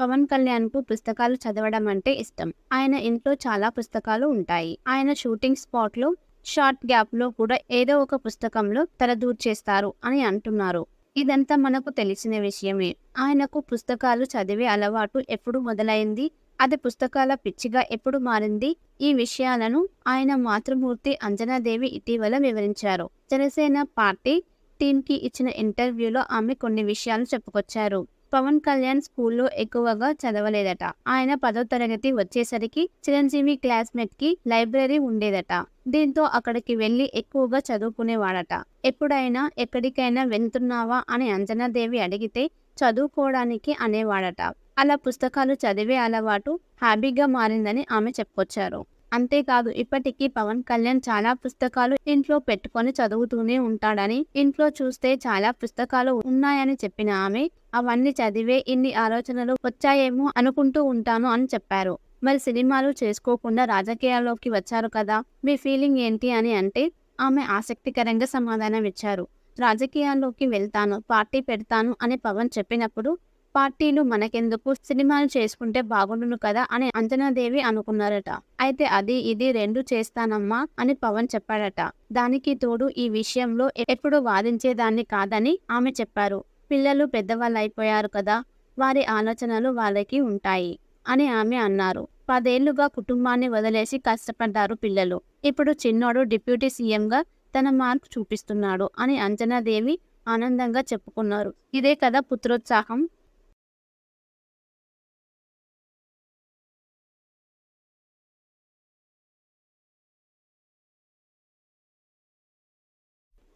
పవన్ కళ్యాణ్కు పుస్తకాలు చదవడం అంటే ఇష్టం. ఆయన ఇంట్లో చాలా పుస్తకాలు ఉంటాయి. ఆయన షూటింగ్ స్పాట్లో షార్ట్ గ్యాప్లో కూడా ఏదో ఒక పుస్తకంలో తలదూర్చేస్తారు అని అంటున్నారు. ఇదంతా మనకు తెలిసిన విషయమే. ఆయనకు పుస్తకాలు చదివే అలవాటు ఎప్పుడు మొదలైంది? అది పుస్తకాల పిచ్చిగా ఎప్పుడు మారింది? ఈ విషయాలను ఆయన మాతృమూర్తి అంజనాదేవి ఇటీవల వివరించారు. జనసేన పార్టీ టీమ్కి ఇచ్చిన ఇంటర్వ్యూలో ఆమె కొన్ని విషయాలు చెప్పుకొచ్చారు. పవన్ కళ్యాణ్ స్కూల్లో ఎక్కువగా చదవలేదట. ఆయన పదో తరగతి వచ్చేసరికి చిరంజీవి క్లాస్మేట్కి లైబ్రరీ ఉండేదట. దీంతో అక్కడికి వెళ్ళి ఎక్కువగా చదువుకునేవాడట. ఎప్పుడైనా ఎక్కడికైనా వెళ్తున్నావా అని అంజనాదేవి అడిగితే చదువుకోవడానికి అనేవాడట. అలా పుస్తకాలు చదివే అలవాటు హ్యాబీగా మారిందని ఆమె చెప్పుకొచ్చారు. అంతేకాదు ఇప్పటికీ పవన్ కళ్యాణ్ చాలా పుస్తకాలు ఇంట్లో పెట్టుకొని చదువుతూనే ఉంటాడని ఇంట్లో చూస్తే చాలా పుస్తకాలు ఉన్నాయని చెప్పిన ఆమె అవన్నీ చదివే ఇన్ని ఆలోచనలు వచ్చాయేమో అనుకుంటూ ఉంటాను అని చెప్పారు. మరి సినిమాలు చేసుకోకుండా రాజకీయాల్లోకి వచ్చారు కదా మీ ఫీలింగ్ ఏంటి అని అంటే ఆమె ఆసక్తికరంగా సమాధానం ఇచ్చారు. రాజకీయాల్లోకి వెళ్తాను పార్టీ పెడతాను అని పవన్ చెప్పినప్పుడు పార్టీలు మనకెందుకు? సినిమాలు చేసుకుంటే బాగుండును కదా అని అంజనాదేవి అనుకున్నారట. అయితే అది ఇది రెండు చేస్తానమ్మా అని పవన్ చెప్పాడట. దానికి తోడు ఈ విషయంలో ఎప్పుడు వాదించేదాన్ని కాదని ఆమె చెప్పారు. పిల్లలు పెద్దవాళ్ళు అయిపోయారు కదా వారి ఆలోచనలు వాళ్ళకి ఉంటాయి అని ఆమె అన్నారు. పదేళ్ళుగా కుటుంబాన్ని వదిలేసి కష్టపడ్డారు పిల్లలు. ఇప్పుడు చిన్నోడు డిప్యూటీ సీఎంగా తన మార్క్ చూపిస్తున్నాడు అని అంజనాదేవి ఆనందంగా చెప్పుకున్నారు. ఇదే కదా పుత్రోత్సాహం.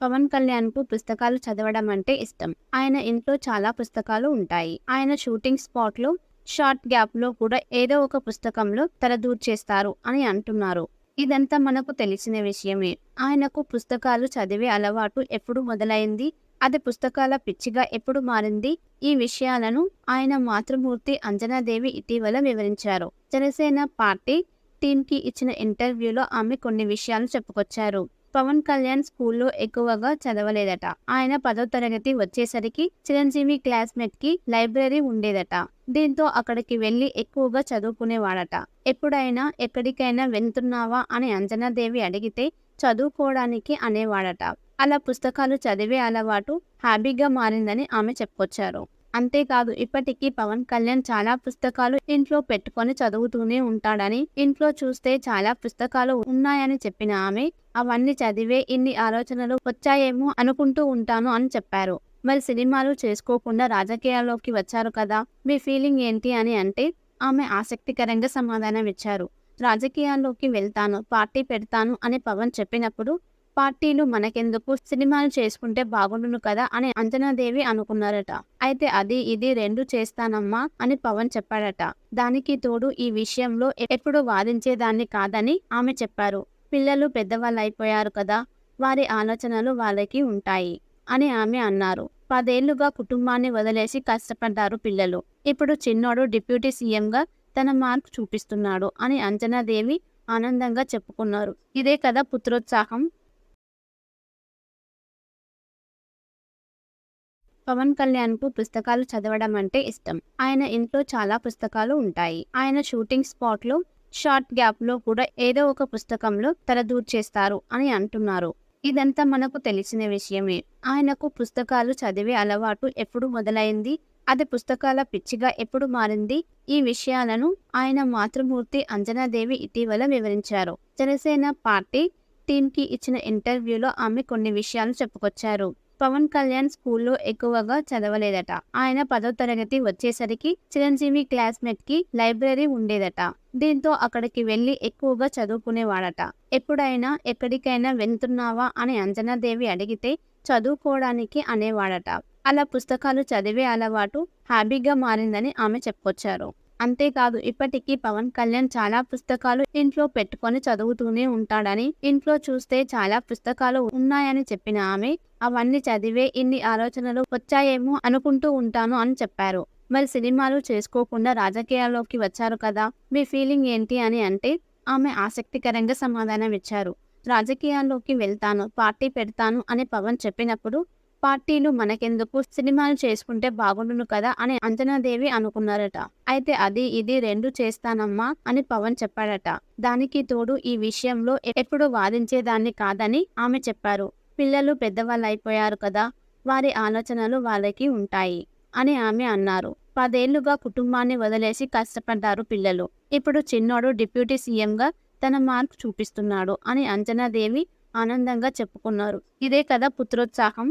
పవన్ కళ్యాణ్కు పుస్తకాలు చదవడం అంటే ఇష్టం. ఆయన ఇంట్లో చాలా పుస్తకాలు ఉంటాయి. ఆయన షూటింగ్ స్పాట్లో షార్ట్ గ్యాప్లో కూడా ఏదో ఒక పుస్తకంలో తలదూర్చేస్తారు అని అంటున్నారు. ఇదంతా మనకు తెలిసిన విషయమే. ఆయనకు పుస్తకాలు చదివే అలవాటు ఎప్పుడు మొదలైంది? అది పుస్తకాల పిచ్చిగా ఎప్పుడు మారింది? ఈ విషయాలను ఆయన మాతృమూర్తి అంజనాదేవి ఇటీవల వివరించారు. జనసేన పార్టీ టీమ్కి ఇచ్చిన ఇంటర్వ్యూలో ఆమె కొన్ని విషయాలు చెప్పుకొచ్చారు. పవన్ కళ్యాణ్ స్కూల్లో ఎక్కువగా చదవలేదట. ఆయన పదో తరగతి వచ్చేసరికి చిరంజీవి క్లాస్మేట్కి లైబ్రరీ ఉండేదట. దీంతో అక్కడికి వెళ్ళి ఎక్కువగా చదువుకునేవాడట. ఎప్పుడైనా ఎక్కడికైనా వెళ్తున్నావా అని అంజనాదేవి అడిగితే చదువుకోవడానికి అనేవాడట. అలా పుస్తకాలు చదివే అలవాటు హ్యాబీగా మారిందని ఆమె చెప్పుకొచ్చారు. అంతేకాదు ఇప్పటికీ పవన్ కళ్యాణ్ చాలా పుస్తకాలు ఇంట్లో పెట్టుకొని చదువుతూనే ఉంటాడని ఇంట్లో చూస్తే చాలా పుస్తకాలు ఉన్నాయని చెప్పిన ఆమె అవన్నీ చదివే ఇన్ని ఆలోచనలు వచ్చాయేమో అనుకుంటూ ఉంటాను అని చెప్పారు. మరి సినిమాలు చేసుకోకుండా రాజకీయాల్లోకి వచ్చారు కదా మీ ఫీలింగ్ ఏంటి అని అంటే ఆమె ఆసక్తికరంగా సమాధానం ఇచ్చారు. రాజకీయాల్లోకి వెళ్తాను పార్టీ పెడతాను అని పవన్ చెప్పినప్పుడు పార్టీలు మనకెందుకు? సినిమాలు చేసుకుంటే బాగుండును కదా అని అంజనాదేవి అనుకున్నారట. అయితే అది ఇది రెండు చేస్తానమ్మా అని పవన్ చెప్పాడట. దానికి తోడు ఈ విషయంలో ఎప్పుడు వాదించేదాన్ని కాదని ఆమె చెప్పారు. పిల్లలు పెద్దవాళ్ళు అయిపోయారు కదా వారి ఆలోచనలు వాళ్ళకి ఉంటాయి అని ఆమె అన్నారు. పదేళ్ళుగా కుటుంబాన్ని వదిలేసి కష్టపడ్డారు పిల్లలు. ఇప్పుడు చిన్నోడు డిప్యూటీ సీఎంగా తన మార్క్ చూపిస్తున్నాడు అని అంజనాదేవి ఆనందంగా చెప్పుకున్నారు. ఇదే కదా పుత్రోత్సాహం. పవన్ కళ్యాణ్కు పుస్తకాలు చదవడం అంటే ఇష్టం. ఆయన ఇంట్లో చాలా పుస్తకాలు ఉంటాయి. ఆయన షూటింగ్ స్పాట్లో షార్ట్ గ్యాప్లో కూడా ఏదో ఒక పుస్తకంలో తలదూర్చేస్తారు అని అంటున్నారు. ఇదంతా మనకు తెలిసిన విషయమే. ఆయనకు పుస్తకాలు చదివే అలవాటు ఎప్పుడు మొదలైంది? అది పుస్తకాల పిచ్చిగా ఎప్పుడు మారింది? ఈ విషయాలను ఆయన మాతృమూర్తి అంజనాదేవి ఇటీవల వివరించారు. జనసేన పార్టీ టీమ్కి ఇచ్చిన ఇంటర్వ్యూలో ఆమె కొన్ని విషయాలు చెప్పుకొచ్చారు. పవన్ కళ్యాణ్ స్కూల్లో ఎక్కువగా చదవలేదట. ఆయన పదో తరగతి వచ్చేసరికి చిరంజీవి క్లాస్మేట్కి లైబ్రరీ ఉండేదట. దీంతో అక్కడికి వెళ్ళి ఎక్కువగా చదువుకునేవాడట. ఎప్పుడైనా ఎక్కడికైనా వెళ్తున్నావా అని అంజనాదేవి అడిగితే చదువుకోవడానికి అనేవాడట. అలా పుస్తకాలు చదివే అలవాటు హ్యాబీగా మారిందని ఆమె చెప్పుకొచ్చారు. అంతేకాదు ఇప్పటికీ పవన్ కళ్యాణ్ చాలా పుస్తకాలు ఇంట్లో పెట్టుకొని చదువుతూనే ఉంటాడని ఇంట్లో చూస్తే చాలా పుస్తకాలు ఉన్నాయని చెప్పిన ఆమె అవన్నీ చదివే ఇన్ని ఆలోచనలు వచ్చాయేమో అనుకుంటూ ఉంటాను అని చెప్పారు. మరి సినిమాలు చేసుకోకుండా రాజకీయాల్లోకి వచ్చారు కదా మీ ఫీలింగ్ ఏంటి అని అంటే ఆమె ఆసక్తికరంగా సమాధానం ఇచ్చారు. రాజకీయాల్లోకి వెళ్తాను పార్టీ పెడతాను అని పవన్ చెప్పినప్పుడు పార్టీలు మనకెందుకు? సినిమాలు చేసుకుంటే బాగుండును కదా అని అంజనాదేవి అనుకున్నారట. అయితే అది ఇది రెండు చేస్తానమ్మా అని పవన్ చెప్పాడట. దానికి తోడు ఈ విషయంలో ఎప్పుడు వాదించేదాన్ని కాదని ఆమె చెప్పారు. పిల్లలు పెద్దవాళ్ళు అయిపోయారు కదా వారి ఆలోచనలు వాళ్ళకి ఉంటాయి అని ఆమె అన్నారు. పదేళ్ళుగా కుటుంబాన్ని వదిలేసి కష్టపడ్డారు పిల్లలు. ఇప్పుడు చిన్నోడు డిప్యూటీ సీఎంగా తన మార్క్ చూపిస్తున్నాడు అని అంజనాదేవి ఆనందంగా చెప్పుకున్నారు. ఇదే కదా పుత్రోత్సాహం.